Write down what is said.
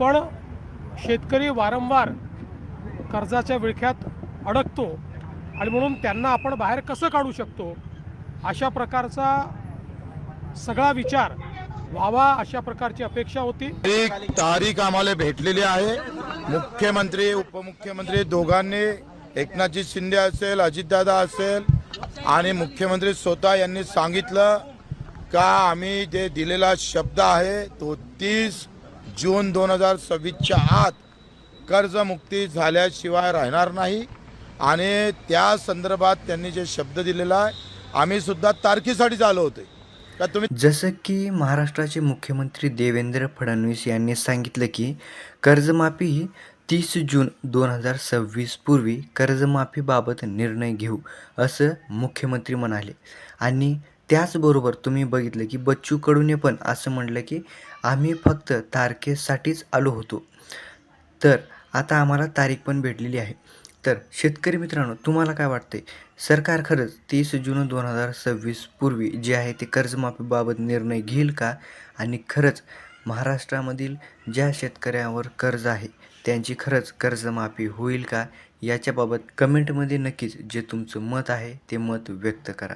पण शेतकरी वारंवार कर्जाच्या विळख्यात अडकतो आणि म्हणून त्यांना आपण बाहेर कसं काढू शकतो? अशा प्रकारचा सगळा विचार व्हावा अशा प्रकारची अपेक्षा होती. एक तारीख आम्हाला भेटलेली आहे. मुख्यमंत्री उपमुख्यमंत्री दोघांनी एकनाथजी शिंदे असेल अजितदादा असेल आणि मुख्यमंत्री स्वतः यांनी सांगितलं का आम्ही जे दिलेला शब्द आहे तो तीस जून दोन हजार सव्वीसच्या आत कर्जमुक्ती झाल्याशिवाय राहणार नाही. आणि त्या संदर्भात त्यांनी जे शब्द दिलेला आहे आम्ही सुद्धा तारखेसाठी आलो होते. का तुम्ही जसं की महाराष्ट्राचे मुख्यमंत्री देवेंद्र फडणवीस यांनी सांगितलं की कर्जमाफी ही तीस जून दोन हजार सव्वीस पूर्वी कर्जमाफीबाबत निर्णय घेऊ असं मुख्यमंत्री म्हणाले. आणि त्याचबरोबर तुम्ही बघितलं की बच्चू कडूने पण असं म्हटलं की आम्ही फक्त तारखेसाठीच आलो होतो. तर आता आम्हाला तारीख पण भेटलेली आहे. तर शेतकरी मित्रांनो तुम्हाला काय वाटते सरकार खरंच तीस जून दोन हजार सव्वीस पूर्वी जे आहे ते कर्जमाफीबाबत निर्णय घेईल का? आणि खरंच महाराष्ट्रामधील ज्या शेतकऱ्यांवर कर्ज आहे त्यांची खरंच कर्जमाफी होईल का? याच्याबाबत कमेंटमध्ये नक्कीच जे तुमचं मत आहे ते मत व्यक्त करा.